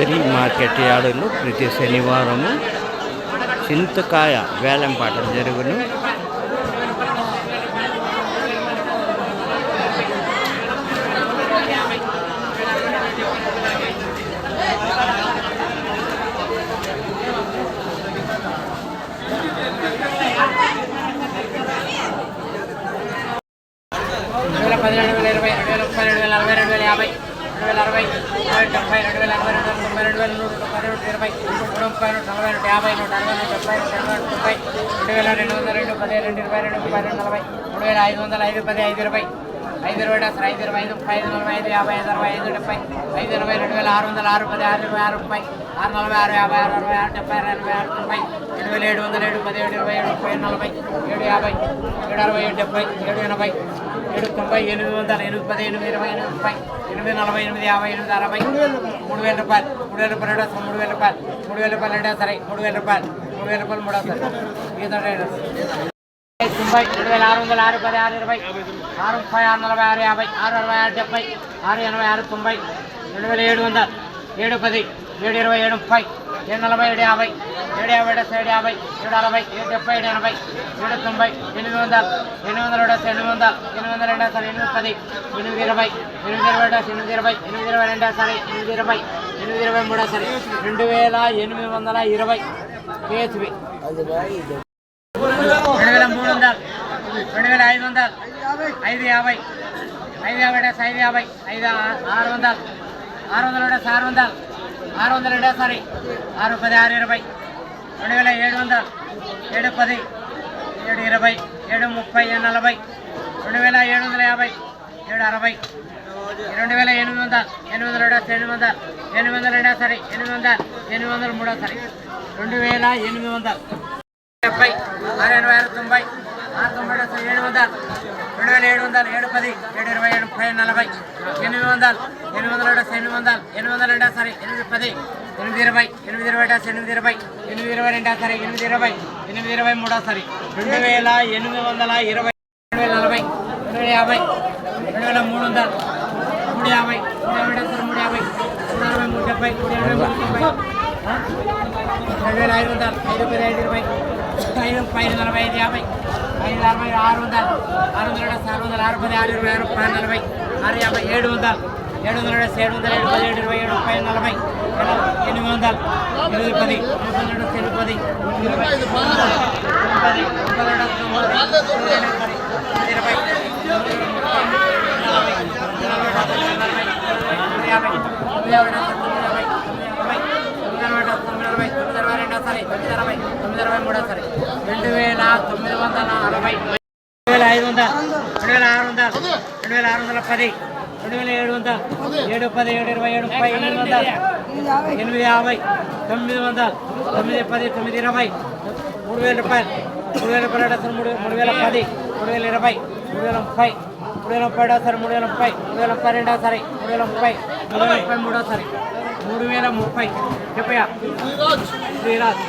Free market యార్డులో ప్రతి శనివారము చింతకాయ వేలంపాట జరుగును. రెండు పది రెండు వేల ఇరవై రెండు వేల ముప్పై రెండు వేల నలభై రెండు వేల యాభై. రెండు వేల అరవై రెండు వేల డెబ్బై రెండు వేల ఎనభై రెండు వేల తొంభై రెండు వేల నూట తొంభై రెండు ఇరవై నూట ముప్పై నూట నలభై నూట యాభై నూట అరవై నూట డెబ్బై నూట ఎనభై నూట తొంభై రెండు వేల రెండు వందల రెండు పది రెండు ఇరవై రెండు ముప్పై రెండు నలభై మూడు వేల ఐదు వందల ఐదు పది ఐదు ఇరవై ఐదు ఇరవై అసలు ఐదు ఇరవై ఐదు ముప్పై ఐదు నలభై ఐదు యాభై ఐదు అరవై ఐదు డెబ్బై ఐదు ఇరవై రెండు వేల ఆరు వందల ఆరు పది ఆరు ఇరవై ఆరు ముప్పై ఆరు నలభై ఆరు యాభై ఆరు అరవై ఆరు డెబ్బై ఆరు ఎనభై ఆరు తొంభై ఏడు వేల ఏడు వందల ఏడు పదిహేడు ఇరవై ఏడు ముప్పై నలభై ఏడు యాభై ఏడు అరవై ఏడు డెబ్బై ఏడు ఎనభై ఏడు తొంభై ఎనిమిది వందల ఎనిమిది పది ఎనిమిది ఇరవై ఎనిమిది ముప్పై ఎనిమిది నలభై ఎనిమిది యాభై ఎనిమిది అరవై మూడు వేల రూపాయలు మూడు వేల రూపాయలు రెండో మూడు వేల రూపాయలు మూడు వేల రూపాయలు రెండో సరే మూడు వేల రూపాయలు మూడు వేల రూపాయలు మూడు అసలు గీత తొంభై రెండు వేల ఆరు వందల ఆరు పది ఆరు ఇరవై ఆరు ముప్పై ఆరు నలభై ఆరు యాభై ఆరు అరవై ఆరు డెబ్బై ఆరు ఎనభై ఆరు తొంభై రెండు వేల ఏడు వందల ఏడు పది ఏడు ఇరవై ఏడు ముప్పై ఏడు నలభై ఏడు యాభై ఏడు యాభై డెస్ ఏడు యాభై ఏడు అరవై ఏడు డెబ్బై ఏడు ఎనభై ఏడు తొంభై ఎనిమిది వందల ఎనిమిది వందల డెస్ ఎనిమిది వందల ఎనిమిది వందల రెండు సార్ ఎనిమిది పది ఎనిమిది ఇరవై ఎనిమిది ఇరవై డెస్ ఎనిమిది ఇరవై ఎనిమిది ఇరవై రెండు సరే ఎనిమిది ఇరవై ఎనిమిది ఇరవై మూడో సరే రెండు వేల ఎనిమిది వందల ఇరవై కేఎస్బి రెండు వేల మూడు వందలు రెండు వేల ఐదు వందలు ఐదు యాభై ఐదు యాభై డెస్ ఐదు యాభై ఐదు ఆరు వందలు ఆరు వందల డెస్ ఆరు వందలు ఆరు వందల డెస్ సారీ ఆరు పది ఆరు ఇరవై రెండు వేల ఏడు వందలు ఏడు పది ఏడు ఇరవై ఏడు ముప్పై ఏడు నలభై రెండు వేల ఏడు వందల యాభై ఏడు అరవై రెండు వేల ఎనిమిది వందలు ఎనిమిది వందల డెస్ ఎనిమిది వందలు ఎనిమిది వందల రెండో సరి ఎనిమిది వందలు ఎనిమిది వందల మూడో సరి రెండు వేల ఎనిమిది వందలు. డెబ్బై ఆరు ఎనభై ఆరు తొంభై ఆరు తొంభై ఏడు వందలు రెండు వేల ఏడు వందలు ఏడు పది ఏడు ఇరవై ఏడు ముప్పై నలభై ఎనిమిది వందలు ఎనిమిది వందల డెబ్బై ఎనిమిది వందలు ఎనిమిది వందల రెండో సరే ఎనిమిది పది ఎనిమిది ఇరవై ఎనిమిది ఇరవై డెబ్బై ఎనిమిది ఇరవై ఎనిమిది ఇరవై రెండు సరే ఎనిమిది ఇరవై ఎనిమిది ఇరవై మూడో సరే రెండు వేల ఎనిమిది వందల ఇరవై రెండు వేల నలభై రెండు వేల యాభై రెండు వేల మూడు వందలు మూడు యాభై మూడు యాభై డెబ్బై మూడు యాభై మూడు అరవై మూడు డెబ్బై మూడు ఎనభై మూడు తొంభై రెండు వేల ఐదు వందలు ఐదు పది ఐదు ఇరవై ఐదు ఐదు నలభై ఐదు యాభై ఐదు అరవై ఆరు వందలు ఆరు వందల ఆరు వందల ఆరు పది ఆరు ఇరవై ఆరు ముప్పై నలభై ఆరు యాభై ఏడు వందలు ఏడు వందల ఏడు వందల ఏడు పది ఏడు ఇరవై ఏడు ముప్పై నలభై ఎనిమిది వందలు ఎనిమిది పది ఎనిమిది వందల ఎనిమిది పది ఇరవై పది తొమ్మిది ఇరవై నలభై యాభై యాభై తొమ్మిది అరవై తొమ్మిది అరవై తొమ్మిది అరవై రెండో సరే తొమ్మిది అరవై తొమ్మిది అరవై మూడో సరే రెండు వేల తొమ్మిది వందల అరవై రెండు వేల ఐదు వందల రెండు వేల ఆరు వందల రెండు వేల ఆరు వందల పది రెండు వేల ఏడు వందల ఏడు పది ఏడు ఇరవై ఏడు ముప్పై ఎనిమిది వందల ఎనిమిది యాభై తొమ్మిది వందల తొమ్మిది పది తొమ్మిది ఇరవై మూడు వేల రూపాయలు మూడు వేల రూపాయలు అసలు మూడు మూడు వేల పది మూడు వేల ఇరవై మూడు వేల ముప్పై మూడు వేల ముప్పై సరే మూడు వేల ముప్పై మూడు వేల ముప్పై రెండో సరే మూడు వేల ముప్పై మూడు వేల ముప్పై మూడవ సరే మూడు వేల ముప్పై చెప్పయా శ్రీరాజ్